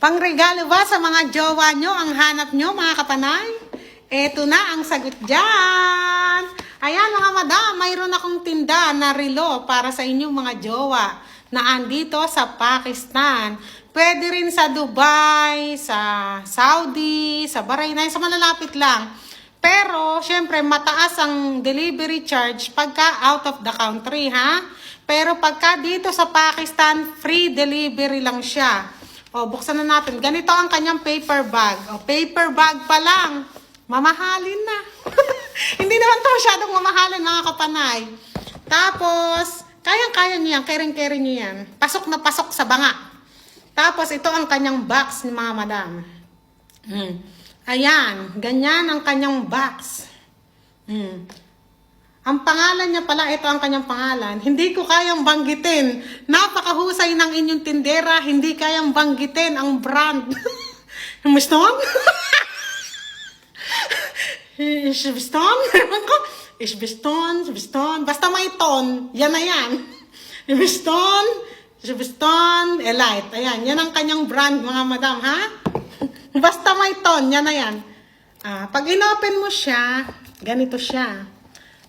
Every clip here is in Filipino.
Pangregalo ba sa mga jowa nyo ang hanap nyo mga kapanay? Eto na ang sagot dyan. Ayan mga madam, mayroon akong tinda na relo para sa inyong mga jowa na andito sa Pakistan. Pwede rin sa Dubai, sa Saudi, sa Bahrain, sa malalapit lang. Pero, syempre, mataas ang delivery charge pagka out of the country, ha? Pero pagka dito sa Pakistan, free delivery lang siya. O, buksan na natin. Ganito ang kanyang paper bag. O, paper bag pa lang. Mamahalin na. Hindi naman to masyadong mamahalin, mga kapanay. Tapos, kayang-kaya niyo yan. Kering-kering niyo yan. Pasok na pasok sa banga. Tapos, ito ang kanyang box ni mga madam. Hmm. Ayan, ganyan ang kanyang box. Hmm. Ang pangalan niya pala, ito ang kanyang pangalan. Hindi ko kayang banggitin. Napakahusay ng inyong tindera, hindi kayang banggitin ang brand. Miston? Isbiston? Ewan ko. Isbiston, Isbiston. Basta may ton, yan na yan. Isbiston, Isbiston, Elite. Ayan, yan ang kanyang brand, mga madam, ha? Basta may ton, yan na yan. Ah, pag inopen mo siya, ganito siya.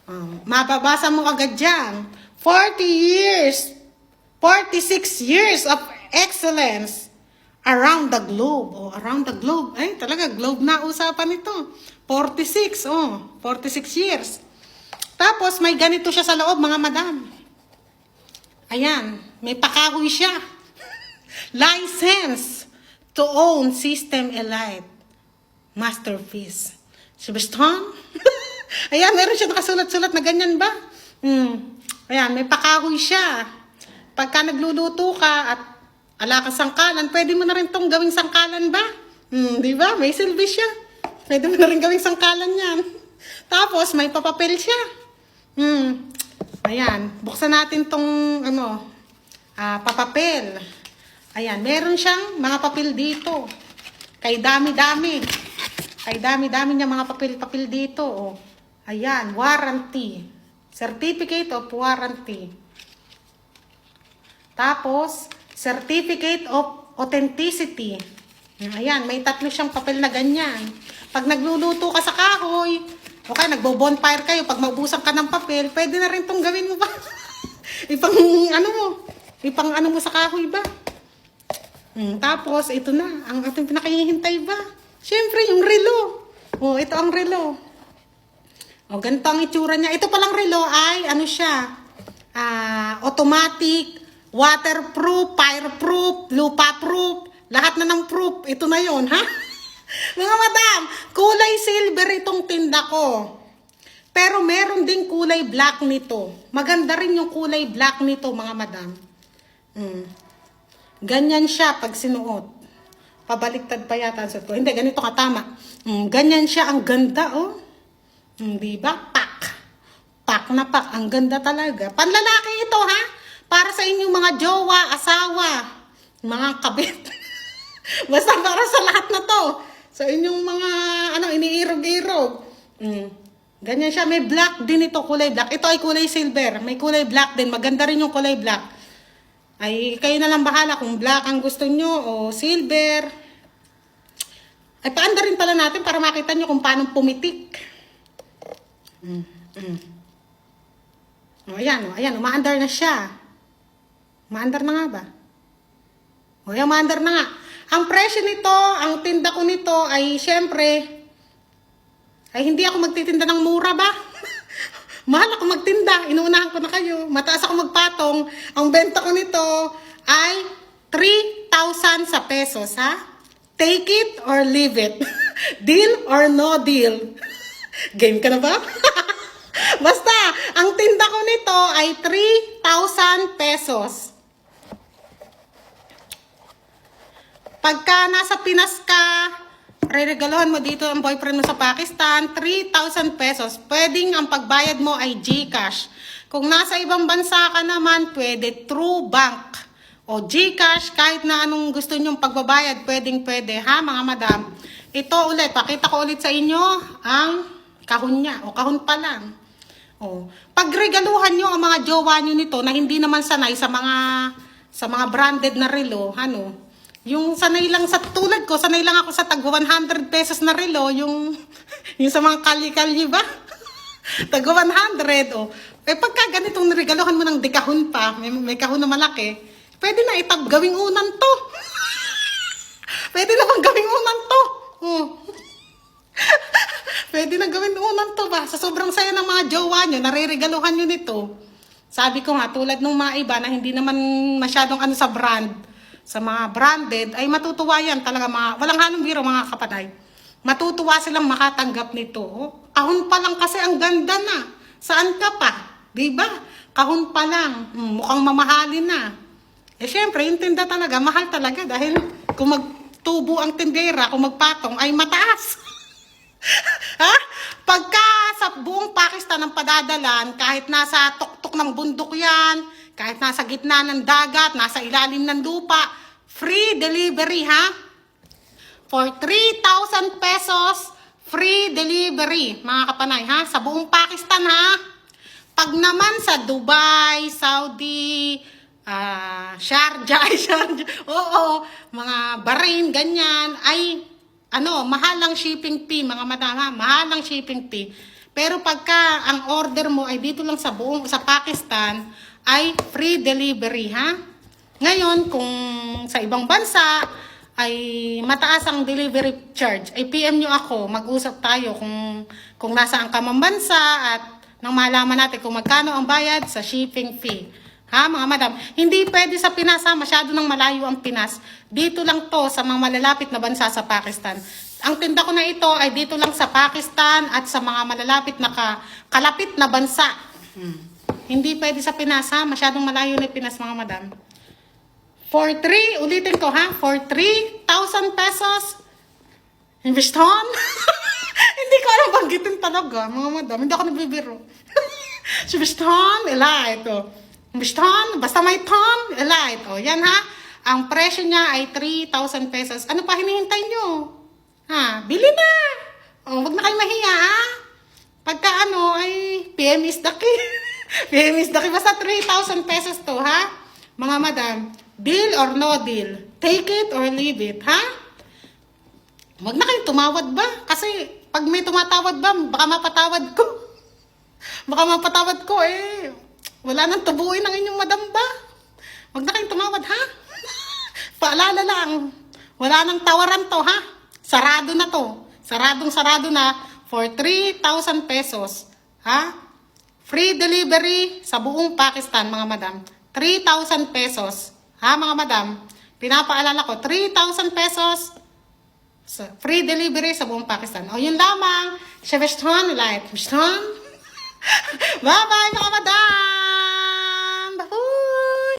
Oh, mababasa mo agad dyan. 40 years, 46 years of excellence around the globe. Oh, around the globe. Ay, talaga, globe na usapan nito. 46, oh, 46 years. Tapos, may ganito siya sa loob, mga madam. Ayan, may pakahoy siya. License to own System Elite Masterpiece. Subeston? Ayan, meron siya nakasulat-sulat na ganyan ba? Hmm. Ayan, may pakahoy siya. Pagka nagluluto ka at ala ka sangkalan, pwede mo na rin tong gawing sangkalan ba? Hmm, di ba? May silbi siya. Pwede mo na rin gawing sangkalan yan. Tapos, may papapel siya. Hmm. Ayan, buksan natin tong ano, ah, papapel. Ayan, meron siyang mga papel dito. Kay dami-dami. Kay dami-dami niya mga papel-papel dito. Oh. Ayan, warranty. Certificate of warranty. Tapos, certificate of authenticity. Ayan, may tatlo siyang papel na ganyan. Pag nagluluto ka sa kahoy, okay, nagbo-bonfire kayo, pag maubusan ka ng papel, pwede na rin tong gawin mo ba? ipang ano mo, ipang ano mo sa kahoy ba? Hmm, tapos, ito na, ang ating pinakahihintay ba? Siyempre, yung relo. Oh, ito ang relo. Oh, ganito ang itsura niya. Ito palang relo ay, ano siya, ah, automatic, waterproof, fireproof, lupa-proof, lahat na ng proof. Ito na yon ha? Mga madam, kulay silver itong tinda ko. Pero meron ding kulay black nito. Maganda rin yung kulay black nito, mga madam. Mm. Ganyan siya pag sinuot. Pabaliktad pa yata suot ko. Hindi, ganito ka tama. Mm, ganyan siya, ang ganda, oh. Mm, di ba? Pak. Pak na pak. Ang ganda talaga. Panlalaki ito, ha? Para sa inyong mga jowa, asawa, mga kabit. Basta para sa lahat na to. Sa inyong mga, ano, iniirog-irog. Mm. Ganyan siya. May black din ito, kulay black. Ito ay kulay silver. May kulay black din. Maganda rin yung kulay black. Ay, kayo na lang bahala kung black ang gusto nyo o silver. Ay, paanda rin pala natin para makita nyo kung paano pumitik. Mm, mm. O, ayan, o, ayan, umaandar na siya. Umaandar na nga ba? O, ayan, umaandar na nga. Ang presyo nito, ang tinda ko nito ay, syempre, ay hindi ako magtitinda ng mura ba? Mahal ako magtinda, inuunahan ko na kayo. Mataas ako magpatong. Ang benta ko nito ay 3,000 sa pesos, ha? Take it or leave it. deal or no deal. Game ka na ba? Basta, ang tinda ko nito ay 3,000 pesos. Pagka nasa Pinas ka, reregalohan mo dito ang boyfriend mo sa Pakistan, 3,000 pesos. Pwedeng ang pagbayad mo ay GCash. Kung nasa ibang bansa ka naman, pwede through bank. O GCash, kahit na anong gusto nyong pagbabayad, pwedeng pwede. Ha, mga madam? Ito ulit, pakita ko ulit sa inyo ang kahon niya. O kahon pa lang. O, pagregaluhan nyo ang mga jowa nyo nito na hindi naman sanay sa mga sa mga branded na relo, ano, Yung sanay lang sa tulad ko, sanay lang ako sa tag 100 pesos na relo, yung, yung sa mga kalye-kalye ba? tag 100, oh. Eh pagka ganitong niregaluhan mo ng dekahon pa, may, may kahon na malaki, pwede na itab gawing unan to. pwede na bang gawing unan to? Oh. Pwede na gawin unan to ba? Sa sobrang saya ng mga jowa nyo, nare-regaluhan nyo nito. Sabi ko nga, tulad ng mga iba na hindi naman masyadong ano sa brand, sa mga branded, ay matutuwa yan talaga mga, walang halong biro mga kapanay. Matutuwa silang makatanggap nito. Oh, kahon pa lang kasi ang ganda na. Saan ka pa? Di ba? Kahon pa lang. Hmm, mukhang mamahalin na. Eh syempre, yung tinda talaga, mahal talaga dahil kung magtubo ang tindera, kung magpatong, ay mataas. ha? Pagka sa buong Pakistan ang padadalan, kahit nasa tuktok ng bundok yan, kahit nasa gitna ng dagat, nasa ilalim ng lupa, free delivery ha? For 3,000 pesos, free delivery, mga kapanay ha? Sa buong Pakistan ha? Pag naman sa Dubai, Saudi, ah Sharjah, Sharjah, oo, mga Bahrain, ganyan, ay ano, mahal ang shipping fee, mga madam, ha? mahal ang shipping fee. Pero pagka ang order mo ay dito lang sa buong, sa Pakistan, ay free delivery, ha? Ngayon, kung sa ibang bansa, ay mataas ang delivery charge, ay PM nyo ako, mag-usap tayo kung, kung nasaan ka mang bansa at nang malaman natin kung magkano ang bayad sa shipping fee. Ha, mga madam? Hindi pwede sa Pinas, ha? Masyado nang malayo ang Pinas. Dito lang to sa mga malalapit na bansa sa Pakistan. Ang tinda ko na ito ay dito lang sa Pakistan at sa mga malalapit na ka, kalapit na bansa. Hmm. Hindi pwede sa Pinas, ha? Masyadong malayo na Pinas, mga madam. For 3, ulitin ko ha, for 3,000 pesos, investon? Hindi ko alam banggitin talaga, mga madam. Hindi ako nagbibiro. Investon, ila, ito. Investon, basta may ton, ila, ito. Yan ha, ang presyo niya ay 3,000 pesos. Ano pa hinihintay nyo? Ha, bili na. O, wag na kayo mahiya, ha? Pagka ano, ay PM is the key. PM is the key. Basta 3,000 pesos to, ha? Mga madam, deal or no deal? Take it or leave it, ha? Wag na kayong tumawad ba? Kasi pag may tumatawad ba, baka mapatawad ko. baka mapatawad ko, eh. Wala nang tubuin ang inyong madam ba? Wag na kayong tumawad, ha? Paalala lang, wala nang tawaran to, ha? Sarado na to. Saradong sarado na for 3,000 pesos. Ha? Free delivery sa buong Pakistan, mga madam. 3,000 pesos. Ha, mga madam? Pinapaalala ko, 3,000 pesos free delivery sa buong Pakistan. O, yun lamang. Siya, Weston, like, Weston. Bye-bye, mga